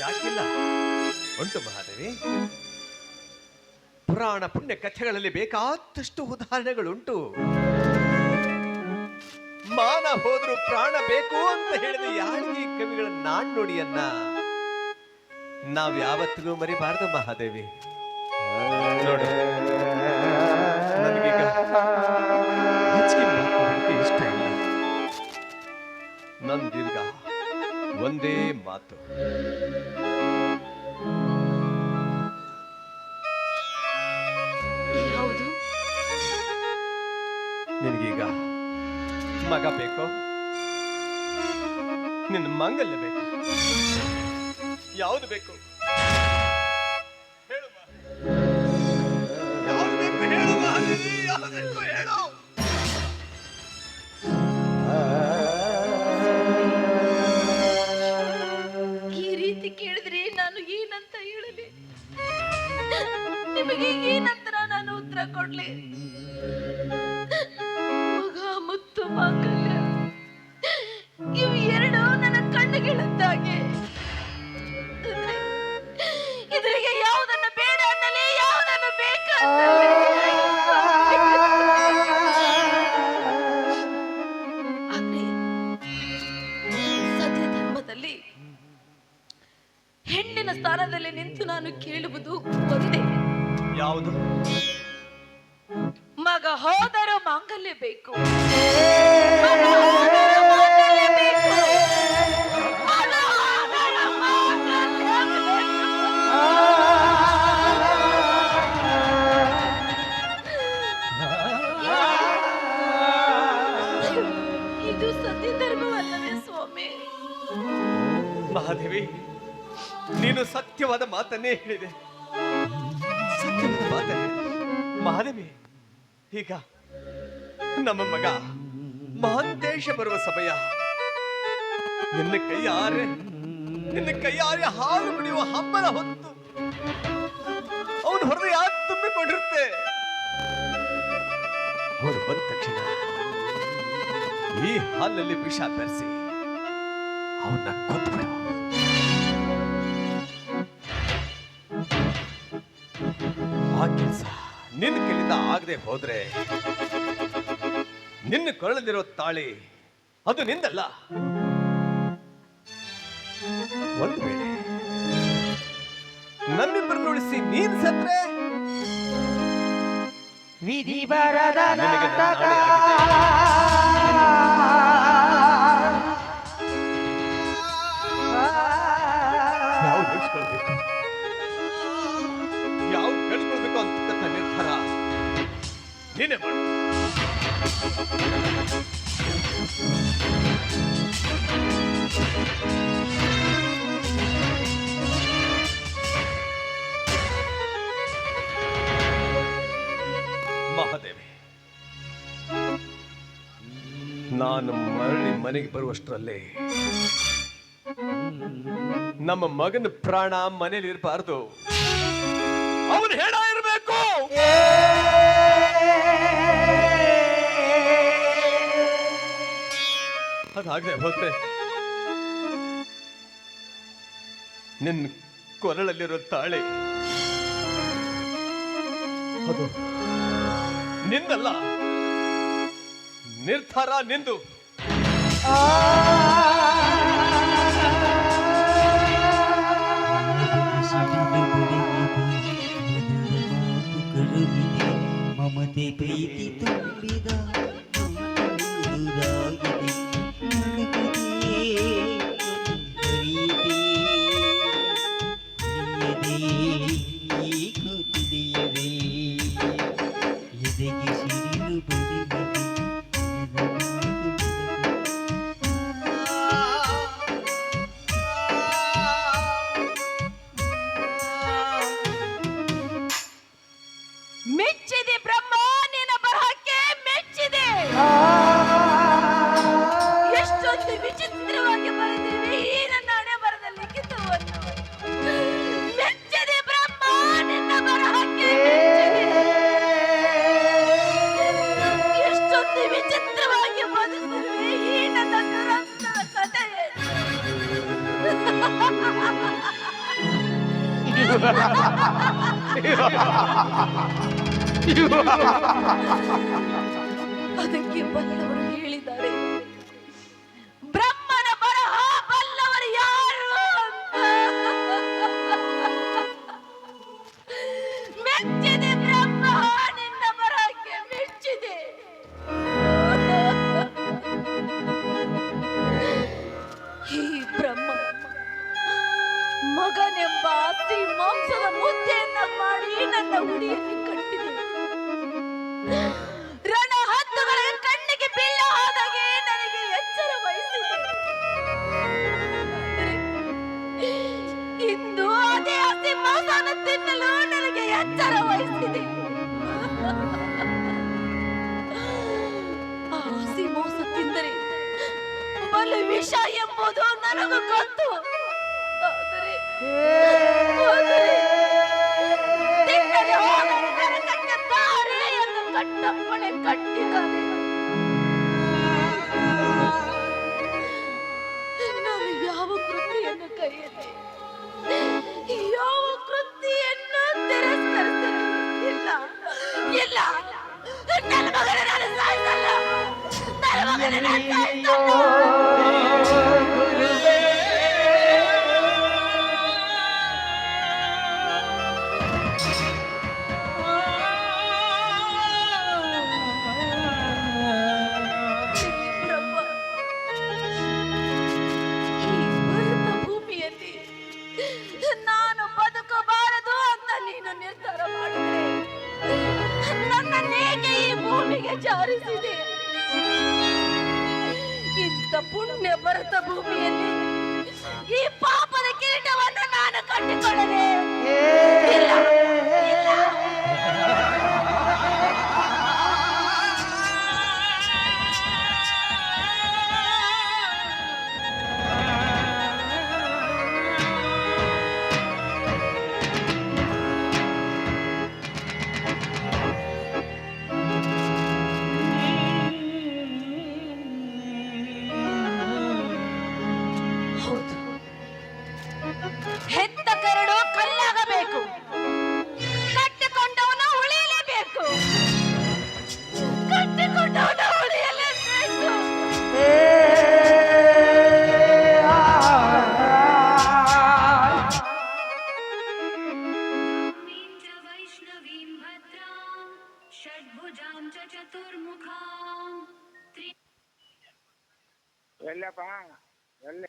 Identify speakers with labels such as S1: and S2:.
S1: ಯಾಕಿಲ್ಲ? ಉಂಟು ಮಹಾದೇವಿ. ಪುರಾಣ ಪುಣ್ಯ ಕಥೆಗಳಲ್ಲಿ ಬೇಕಾದಷ್ಟು ಉದಾಹರಣೆಗಳುಂಟು. ಮಾನ ಹೋದ್ರು ಪ್ರಾಣ ಬೇಕು ಅಂತ ಹೇಳಿದ ಯಾರಿಗೆ ಕವಿಗಳ ನಾಣ್ಣುಡಿಯನ್ನ ನಾವ್ ಯಾವತ್ತಿಗೂ ಮರಿಬಾರದು ಮಹಾದೇವಿ. ನೋಡು. ನಂದೀರ್ಘ ಒಂದೇ ಮಾತು.
S2: ಹೌದು
S1: ನಿನಗೀಗ ಮಗ ಬೇಕು? ನಿನ್ನ ಮಂಗಲ್ಯ ಬೇಕು. ಯಾವುದು ಬೇಕು? ಹೇಳು
S2: ಸ್ಥಾನದಲ್ಲಿ ನಿಂತು ನಾನು ಕೇಳುವುದು ಒಂದೇ.
S1: ಯಾವುದು?
S2: ಮಗ ಹೋದರೂ ಮಾಂಗಲ್ಯ ಬೇಕು. ಮಗ ಹೋದರೂ ಮಾಂಗಲ್ಯ ಬೇಕು. ಮಗ ಹೋದರೂ ಮಾಂಗಲ್ಯ ಬೇಕು. ಇದು ಸತ್ಯ ಧರ್ಮವಲ್ಲವೇ ಸ್ವಾಮಿ?
S1: ಮಹಾದೇವಿ ನೀನು ಸತ್ಯವಾದ ಮಾತನ್ನೇ ಹೇಳಿದೆ. ಸತ್ಯವಾದ ಮಾತನ್ನೇ? ಮಹಾದೇವಿ, ಈಗ ನಮ್ಮ ಮಗ ಮಹಂತೇಶ ಬರುವ ಸಮಯ. ನಿನ್ನ ಕೈಯಾರೆ ನಿನ್ನ ಕೈಯಾರೆ ಹಾಲು ಬಿಡುವ ಹಬ್ಬರ ಹೊತ್ತು ಅವನು ಹೃದಯ ತುಂಬಿಕೊಂಡಿರುತ್ತೆ? ಅವನು ಬಂದ ತಕ್ಷಣ ಈ ಹಾಲಲ್ಲಿ ವಿಷ ಬೆರೆಸಿ ಅವನ್ನ ಕೊಂದ್ಬಿಡು ಆ ಕೆಲಸ ನಿನ್ನ ಕೈಲಿಂದ ಆಗದೆ ಹೋದ್ರೆ ನಿನ್ನ ಕೊರಳದಿರೋ ತಾಳಿ ಅದು ನಿಂದಲ್ಲ. ಒಂದು ವೇಳೆ ನನ್ನಿಬ್ಬರನ್ನು ಉಳಿಸಿ ನೀನ್ ಸತ್ರೆ.
S3: ವಿಧಿ ಬರದ
S1: ನಾನು ಮರಳಿ ಮನೆಗೆ ಬರುವಷ್ಟರಲ್ಲಿ ನಮ್ಮ ಮಗನ ಪ್ರಾಣ ಮನೇಲಿ ಇರಬಾರ್ದು. ಅವನು ಹೇಳ ಇರಬೇಕು. ಅದಾಗದೆ ಹೋಗ್ತೆ ನಿನ್ನ ಕೊರಳಲ್ಲಿರೋ ತಾಳೆ. ಅದು ನಿರ್ಧಾರ ನಿಂದು.
S2: ಅದಕ್ಕೆ ಬಲ್ಲವರು ಹೇಳಿದ್ದಾರೆ. ಮಗನೆಂಬ ಆಸ್ತಿ ಮಾಂಸದ ಮುದ್ದೆಯನ್ನ ಮಾಡಿ ನನ್ನ ಹುಡಿಯಲ್ಲಿ ಕಟ್ಟಿದೆ ರಣ ಹದ್ದುಗಳ ಕಣ್ಣಿಗೆ ಬಿಲ್ಲ ಆದಾಗೆ ನನಗೆ ಎಚ್ಚರ ವಹಿಸಿದೆ. ಇಂದು ಅದೇ ಆಸ್ತಿ ಮಾಂಸನ ತಿನ್ನಲು ನನಗೆ ಎಚ್ಚರ ವಹಿಸಿದೆ. ಆಸ್ತಿ ಮಾಂಸ ತಿಂದರೆ ಬಲು ವಿಷ ಎಂಬುದು ನನಗೂ ಗೊತ್ತು. ಎಂದು ಕಟ್ಟಪ್ಪಣೆ ಕಟ್ಟಿದ್ದಾರೆ ನಾನು ಯಾವ ಕೃತಿಯನ್ನು ಕೈಯಲ್ಲಿ ಭೂಮಿಗೆ ಜಾರಿಸಿದೆ ಇಂಥ ಪುಣ್ಯ ಭರತ ಭೂಮಿಯಲ್ಲಿ ಈ ಪಾಪದ ಕಿರೀಟವನ್ನು ನಾನು ಕಟ್ಟಿಕೊಳ್ಳದೆ
S4: ಎಲ್ಲಪ್ಪ ಎಲ್ಲಿ